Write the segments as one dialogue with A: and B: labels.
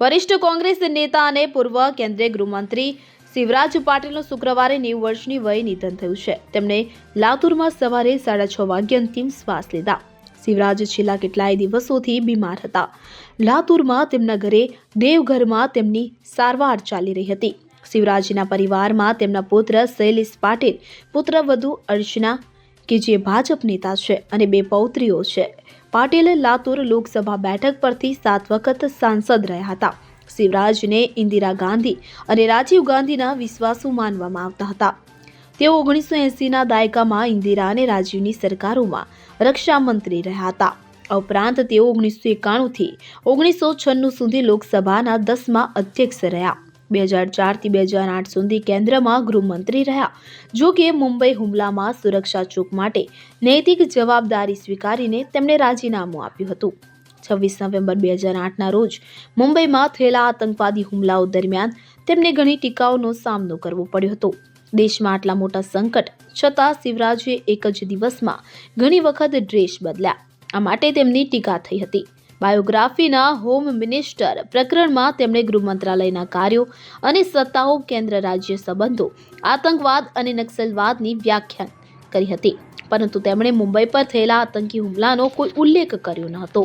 A: વરિષ્ઠ કોંગ્રેસ નેતા અને પૂર્વ કેન્દ્રીય ગૃહમંત્રી શિવરાજ પાટીલનું શુક્રવારે નેવું વર્ષની વયે નિધન થયું છે. તેમણે લાતુરમાં સવારે સાડા છ વાગ્યે અંતિમ શ્વાસ લીધા. શિવરાજ છેલ્લા કેટલાય દિવસોથી બીમાર હતા. લાતુરમાં તેમના ઘરે, દેવઘરમાં તેમની સારવાર ચાલી રહી હતી. શિવરાજના પરિવારમાં તેમના પુત્ર શૈલેષ પાટીલ, પુત્ર વધુ અર્ચના, કે જે ભાજપ નેતા છે, અને બે પૌત્રીઓ છે. પાટીલ લાતુર લોકસભા બેઠક પરથી સાત વખત સાંસદ રહ્યા હતા. શિવરાજને ઇન્દિરા ગાંધી અને રાજીવ ગાંધીના વિશ્વાસુ માનવામાં આવતા હતા. તેઓ ઓગણીસો એંસીના દાયકામાં ઇન્દિરા અને રાજીવની સરકારોમાં રક્ષા મંત્રી રહ્યા હતા. ઉપરાંત તેઓ ઓગણીસો એકાણુંથી ઓગણીસો છન્નું સુધી લોકસભાના દસમા અધ્યક્ષ રહ્યા. બે હજાર ચારથી બે હજાર આઠ સુધી કેન્દ્રમાં ગૃહમંત્રી રહ્યા. જો કે મુંબઈ હુમલામાં સુરક્ષા ચૂક માટે નૈતિક જવાબદારી સ્વીકારીને તેમણે રાજીનામું આપ્યું હતું. છવ્વીસ નવેમ્બર બે હજાર આઠના રોજ મુંબઈમાં થયેલા આતંકવાદી હુમલાઓ દરમિયાન તેમને ઘણી ટીકાઓનો સામનો કરવો પડ્યો હતો. દેશમાં આટલા મોટા સંકટ છતાં શિવરાજે એક જ દિવસમાં ઘણી વખત ડ્રેસ બદલ્યા. આ માટે તેમની ટીકા થઈ હતી. બાયોગ્રાફીના હોમ મિનિસ્ટર પ્રકરણમાં તેમણે ગૃહ મંત્રાલયના કાર્યો અને સત્તાઓ કેન્દ્ર રાજ્ય સંબંધો આતંકવાદ અને નક્સલવાદની વ્યાખ્યા કરી હતી. પરંતુ તેમણે મુંબઈ પર થયેલા આતંકી હુમલાનો કોઈ ઉલ્લેખ કર્યો ન હતો.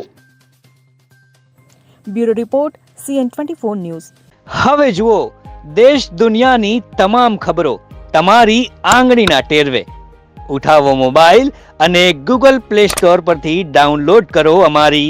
B: Bureau report CN twenty four news.
C: હવે જુઓ દેશ દુનિયાની તમામ ખબરો તમારી આંગળીના ટેરવે. ઉઠાવો મોબાઈલ અને ગૂગલ પ્લે સ્ટોર પરથી ડાઉનલોડ કરો અમારી